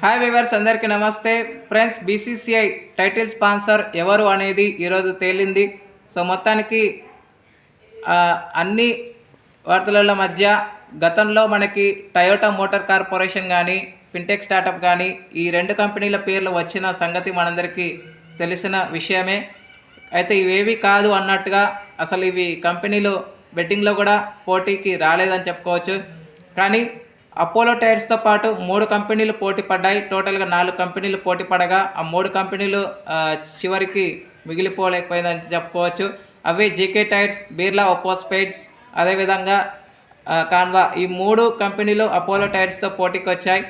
Hi viewers అందరికీ నమస్తే. Friends BCCI title sponsor ఎవరు అనేది ఈరోజు తేలింది. సో మొత్తానికి అన్ని వార్తల మధ్య గతంలో మనకి టయోటా మోటార్ కార్పొరేషన్ కానీ ఫిన్టెక్ స్టార్టప్ కానీ ఈ రెండు కంపెనీల పేర్లు వచ్చిన సంగతి మనందరికీ తెలిసిన విషయమే. అయితే ఇవేవి కాదు అన్నట్టుగా అసలు ఇవి కంపెనీలు బెట్టింగ్లో కూడా పోటీకి రాలేదని చెప్పుకోవచ్చు. కానీ అపోలో టైర్స్తో పాటు మూడు కంపెనీలు పోటీ పడ్డాయి. టోటల్గా నాలుగు కంపెనీలు పోటీ పడగా ఆ మూడు కంపెనీలు చివరికి మిగిలిపోలేకపోయిందని చెప్పుకోవచ్చు. అవి జీకే టైర్స్ బిర్లా ఒపోస్పేట్స్ అదేవిధంగా కాన్వా. ఈ మూడు కంపెనీలు అపోలో టైర్స్తో పోటీకి వచ్చాయి.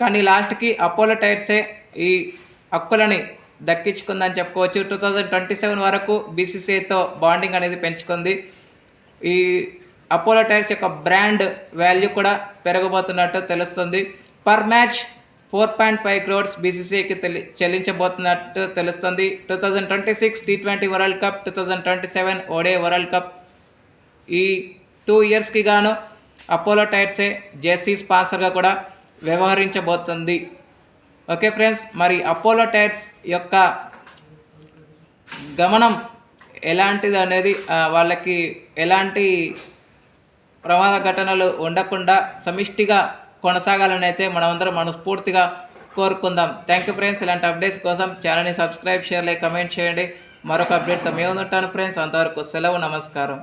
కానీ లాస్ట్కి అపోలో టైర్సే ఈ హక్కులని దక్కించుకుందని చెప్పుకోవచ్చు. టూ థౌజండ్ ట్వంటీ సెవెన్ వరకు బీసీసీఐతో బాండింగ్ అనేది పెంచుకుంది. ఈ అపోలో టైర్స్ యొక్క బ్రాండ్ వాల్యూ కూడా పెరగబోతున్నట్టు తెలుస్తుంది. Per match four point five crores బీసీసీఐకి తెలి చెల్లించబోతున్నట్టు తెలుస్తుంది. Two thousand twenty six T twenty world cup two thousand twenty seven ODI world cup. ఈ టూ ఇయర్స్కి గాను అపోలో టైర్సే జెర్సీ స్పాన్సర్గా కూడా వ్యవహరించబోతుంది. ఓకే ఫ్రెండ్స్ మరి అపోలో టైర్స్ యొక్క గమనం ఎలాంటిది అనేది వాళ్ళకి ఎలాంటి ప్రమాద ఘటనలు ఉండకుండా సమిష్టిగా కొనసాగాలని అయితే మనమందరం మనస్ఫూర్తిగా కోరుకుందాం. థ్యాంక్ యూ ఫ్రెండ్స్ ఇలాంటి అప్డేట్స్ కోసం ఛానల్ని సబ్స్క్రైబ్ షేర్ లైక్ కమెంట్ చేయండి. మరొక అప్డేట్తో మేము ఉంటాను ఫ్రెండ్స్ అంతవరకు సెలవు నమస్కారం.